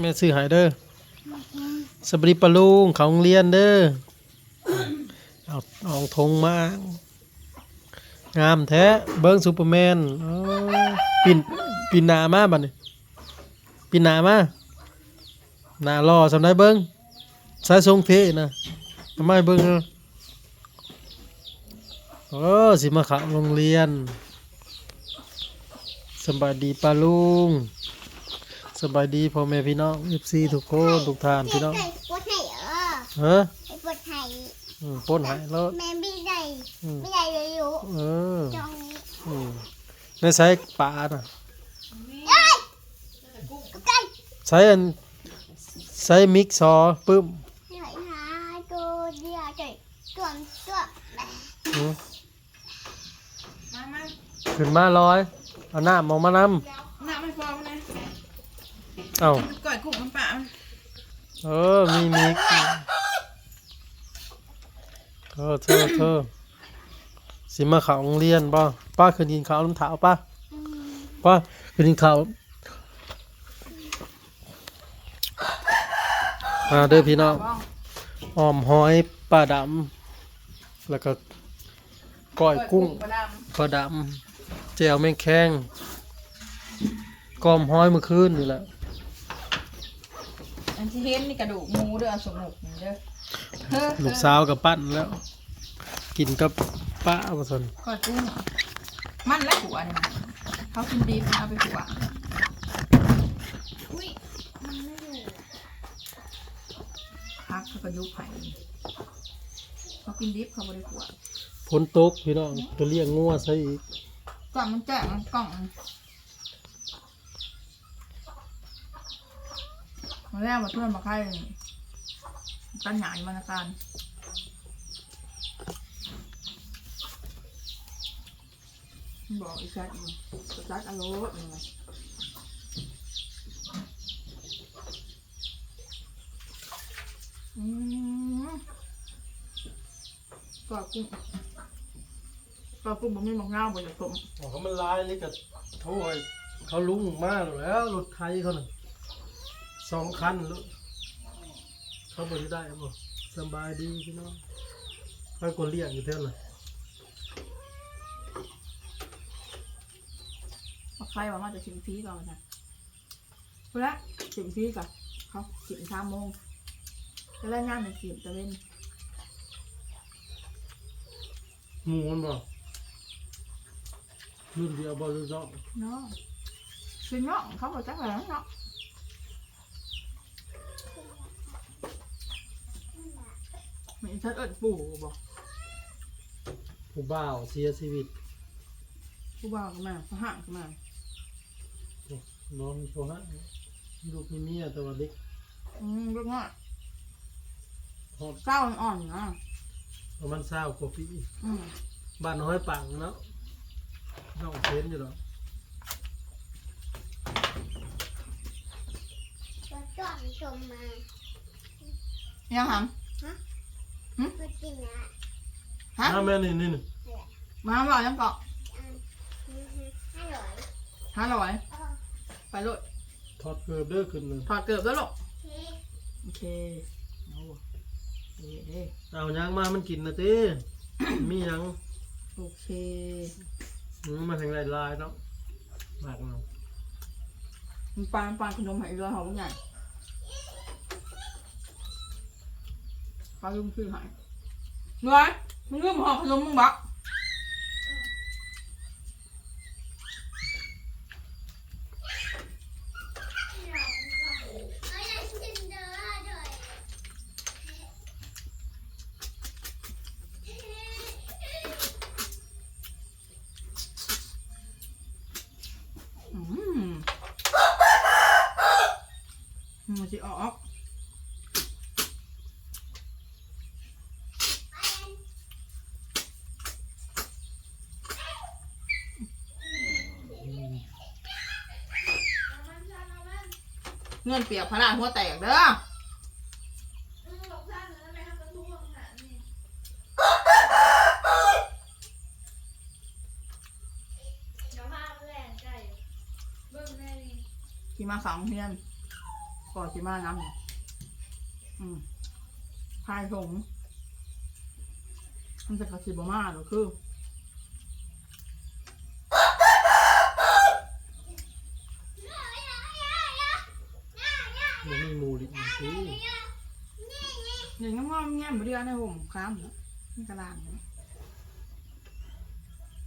แม่ซื้อใหายเด้อสบริปะลุงเขาโรงเรียนเด้อเอาเอาธงมางามแท้เบิ้งซูเปอร์แมนอ๋อปินปินหนามาบัดนี้ปินหนามาหน้ารอสำได้เบิ้งสายทรงเทนะทำไมเบิ้งเด้อโอ้สิมาเขับโรงเรียนสบายดีปะลุง สบายดีพ่อแม่พี่น้องเอฟซีทุกคนทุกท่านพี่น้องไก่ปวดไห่เออเฮ้อไอ้ปวดไห่อืมป้นหายแล้วแม่ไม่ได้อืมไม่ได้เลยอยู่เออจองนี้อืมในใช้ปลาน่ะเอ้ยก็ไก่ใช้อันใช้มิกซอว์ปึ้มหน่อยหาตัวเดียวใจตัวตัวอืมมามาขึ้นมาลอยเอาหน้ามองมานหน้าไม่พอนะำ เอ้าก่อยกุ้งมันปะเออมีมิกเธอเธอเธอสิมาเขาโรงเรียนป่ะป้าเคยกินข้าวน้ำเท้าป่ะอืมป้าเคยกินข้าวมาเด้อพี่น้องบ้องออมหอยปลาดำแล้วก็ก้อยกุ้งประดปลาดำแจวแมงแข้งกอมหอยเมื่อคืนนี่แหละำ อันที่เห็นนี่กระดูกหมูเด้อสนุกนี่เด้อเฮ้อลูกสาวกับปั้นแล้ว กินกับป้าผสนก่อยกุ้งมันและหัวนี่นะเขากินดีเอาไปหัวอุ้ยมันไม่อยู่พักเขาก็ยุบไผ่เขากินดิบเขาบริหัวฝนตกพี่น้องจะเลี้ยงงัวใส่อีกกล่องมันแจ้งมันกล่องมันมา แล้วมาเพื่อนมาใครกันหยายู่บรรยาการบอกอีกชัดอยู่ชัดอโลดยังไงอืมกอดกุ้งกอดกุ้งบ่มีหมกเงาบ่อยากต้มเขามันลายนี่ก็โทษเขาลุ้งมากแล้วรถไทยเขาน่ะ สองคันรถเขาบริได้บ่สบายดีพี่น้องไปกดเลี้ยงอยู่เท่าไหร่มาใครว่ามาจะชิมฟรีก่อนนะเพื่อชิมฟรีก่อนเขาชิมสามโมงจะได้งานในชิมจะเล่นหมูมันบ่รุ่นเดียวบ่รุ่นสองเนาะชิมเนาะเขาบอกจักแหล้วเนาะ มีชัดเอิดปู่บอกผู้บ่าวเสียชีวิตผู้บ่าวก็มาผู้ห่างก็มาน้องมีโทรหะลูกมีเมียแตัวาเล็กอืมเรื่องง่ายพอดเศร้าอ่อนๆนะประมาณเศร้ากว่าปีอืมบ้านน้อยปังเนาะน้องเพ้นอยู่หรอกตัวจอมชมมายังหก็กินนะำ ฮะน้าแม่นี่นี่นี่มาบอกยังเกาะอืมอืมอืมอร่อยห้าร้อยเออไปเลยทอดเกลือเด้อขึ้นเลยถอดเกือบแล้วหรอกโอเคโอเคเอาว่ะเอ๊ะเอ๊ะเอาหยังมามันกินนะเต้มีหยังโอเคอืมมาทางไรลายเนาะมากเนาะ มันปานปานขนมไหเรือหอมใหญ่ ปลาลุงคือหายเงยมึงลืมห่อขนมมึงบักเอาอย่างกินเด้อเด้ออืมมันจะออก เงินเปียกพระราหัวแตกเด้อที่มาขังเฮียนก่อนสิมาน้ำเนี่ยอืมพายถงมันจะกระสิบมาหรือคือ มันไม่มูลิสิอย่างงอมแง้มบ่เดียวในห่มค้ามเนาะนี่กระลางเนาะ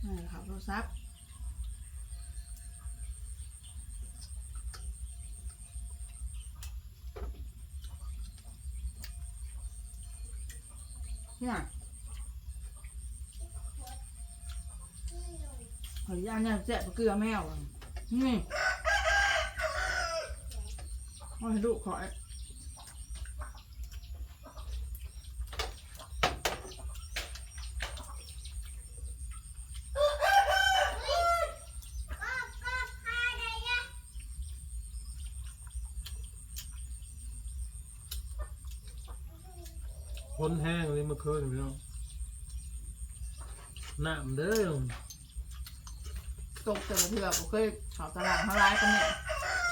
นี่นครับโทรศัพท์เนี่ยขออนุญาตเนี่ยแจะเกลือแมวอะนี่ เอาให้ลูกขอคนแห้งเลยเมื่อคืนพี่น้องน้ำเด้อตกแต่ละเถื่อผมเคยเขาตลาดเขาร้ายกันเนี่ย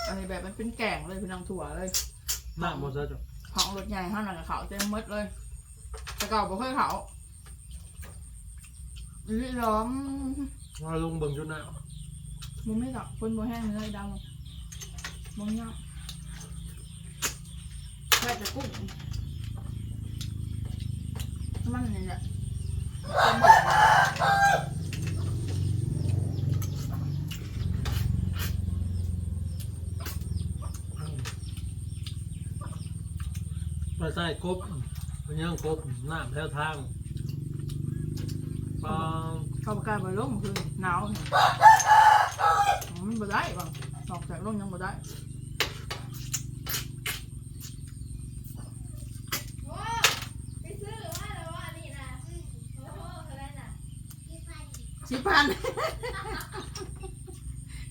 อันนี้แบบมันเป็นแก่งเลยเป็นนางถั่วเลยน้ำหมดซะจ้ะของรถใหญ่เขาหนังกับเขาเต็มหมดเลย แต่เก่าผมเคยเขาอีร้องว่าลงเบิ่งจุดน้มึงไม่หรอกคนโบแห้งเลยดำมึงเนาะแค่จะกุ้งมันนี่แหละ เต็มหมดำไปใส่กบมันยังกบน้ำแถวทางปองเข้าประกาศไปลงคือหนาวเนี่ยมันบ่ได้บ้างออกจากลงยังบ่ได้ไปซื้อว่าแล้วว่านี่นะโอ้โหอะไรน่ะที่พันสิบพัน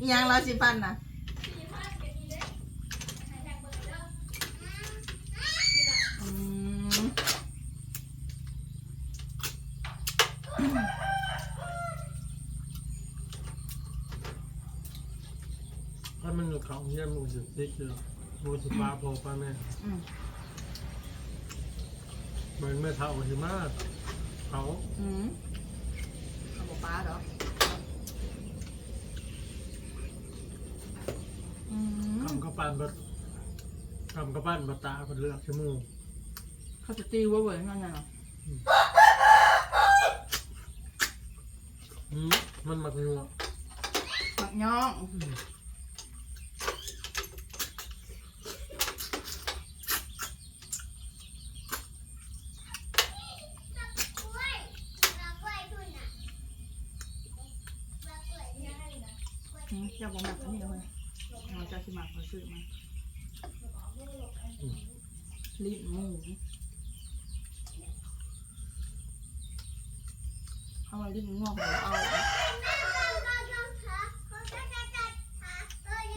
อีหยังละสิบพันนะ ที่พันกันดีเด้ให้แทงเบอร์เด้อ อืม ถ้ามันอยู่ เขาเนี่ยมันจะติดเลยมันจะปลาพอปลาแม่อืมมันไม่เท่าหิมะเขาอืมเอาบอกป้าเหรออืมคำกระปั้นบัดคำกระปั้นบัดตาบัดเลือกชั่วโมงเขาจะตีว่าเว้ยนั่นน่ะเนาะอืมมันมักนัวหมักย่องอืม กล้วยเรากล้วยทุนน่ะเรากล้วยที่ให้นะ อืม เจ้าบอกหมักอันนี้เลยเราจะสิมักเขาซื้อมาลิ้นหมูเอาไว้ลิ้นงอกเดี๋ยวเอา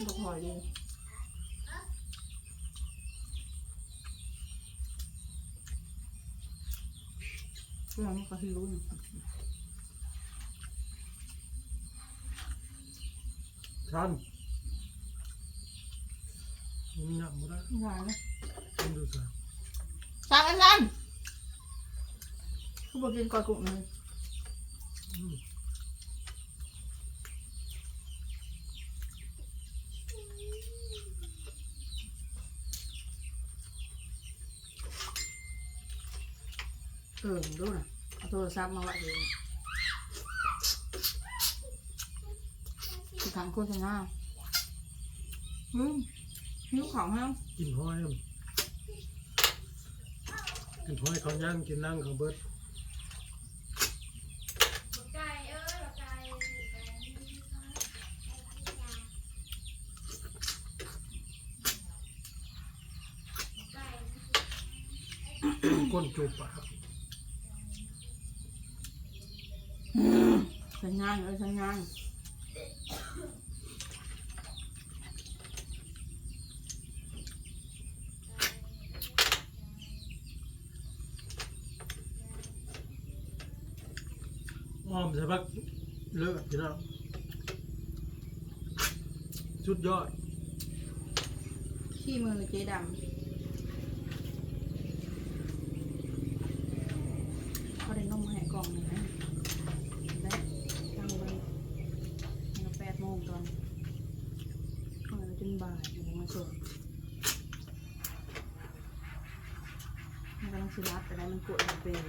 ลูกหอยดีเรื่องนี้ก็คือรู้อยู่ ท่านมันหนักหมดแล้วงานนะมันดูสิสั่งกันสั่งเขาบอ กกินก่อยกุ้งเลยอืมเออดูนะเอาโทรศัพท์มาไว้เลยคือทางโฆษณาอืมนิ้วของฮะกินห้อยมันกินห้อยเขาย่างกินนั่งเขาเบิดไก่เอ้ยไก่ไก่ก้นจูบปากสัญญาณเออสัญญาณ อ้อมใช่ปะเลิกพี่น้องสุดยอด ขี้มือเจ๊ดำเขาได้นมมาให้กล่องหนึ่งนะได้ตั้งไว้ตั้งแปดโมงตอนเมื่อจนบ่ายยังมาส่งมันกำลังสิรับแต่ได้มันกดมันเป็น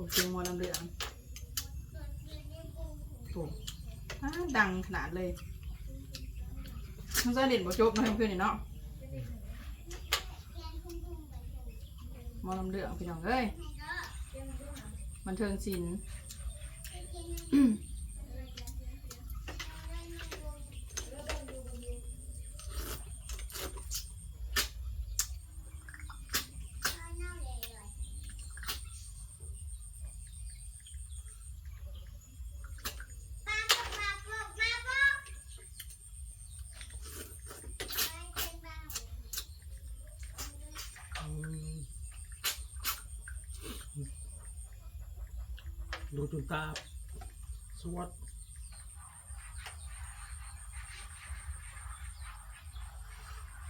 โอ้เสียงมอลำเลืองโอ้อ่าดังขนาดเลยมันจะเด่นบ่จบนะเพื่อนๆนี่เนาะมอลำเลืองพี่น้องเอ้ยมันเทิงสินป์ อืม ดูจนตา สวัสด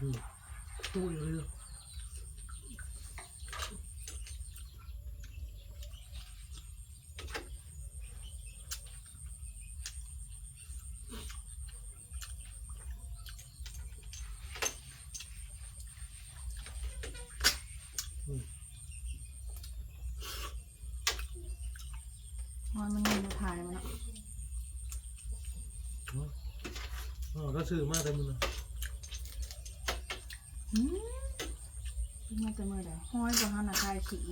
อืมตู้อยู่เลย มันมันมีมาถ่ายมันเนาะ ก็ซื้อมาแต่มึงนะอืมเป็นมาแต่เมื่อไหร่ห้อยกว่าหันน่ะถ่ายขี่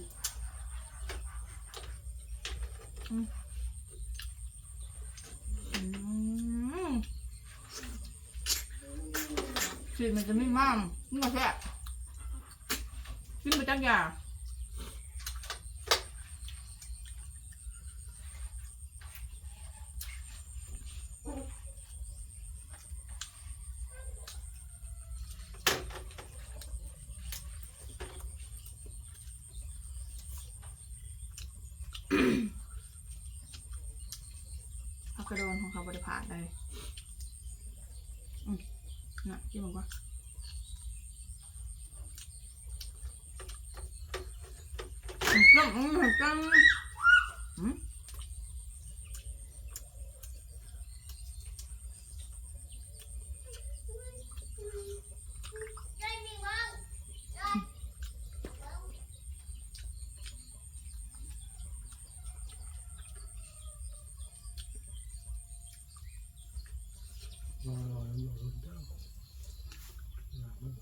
อืมอืมสีมันจะไม่มั่มนี่มาแค่ขึ้นไปจักยากระโดนของเขาบริพาดเลยอืม น่ะที่บอกว่าจังอืมจังอืม รอรอรอรอเจ้าหลังมัน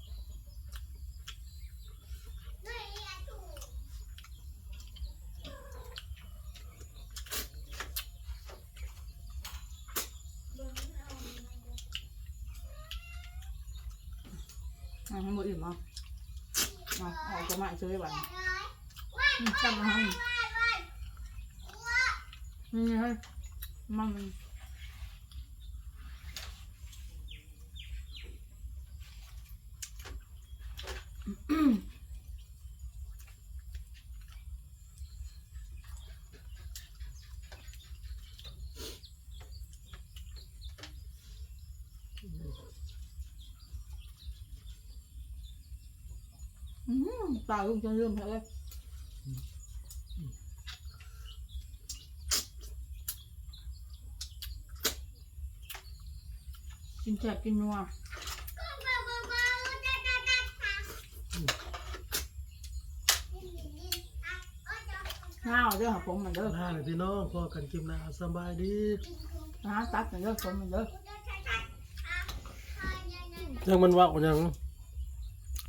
อะให้หมดอิ่มอะเอาออกจะมาซื้อไว้บ้านอืมจับมาให้นี่เฮ้ยมันอื มตายลุงจะเริ่มเลยกินแจกกินนัวข้าวเด้อหาผมมันเด้อหน้าเลยพี่น้องพอกันกินหน้าสบายดีหาตัดมันเด้อผมมันเด้อยังมันว่าอย่าง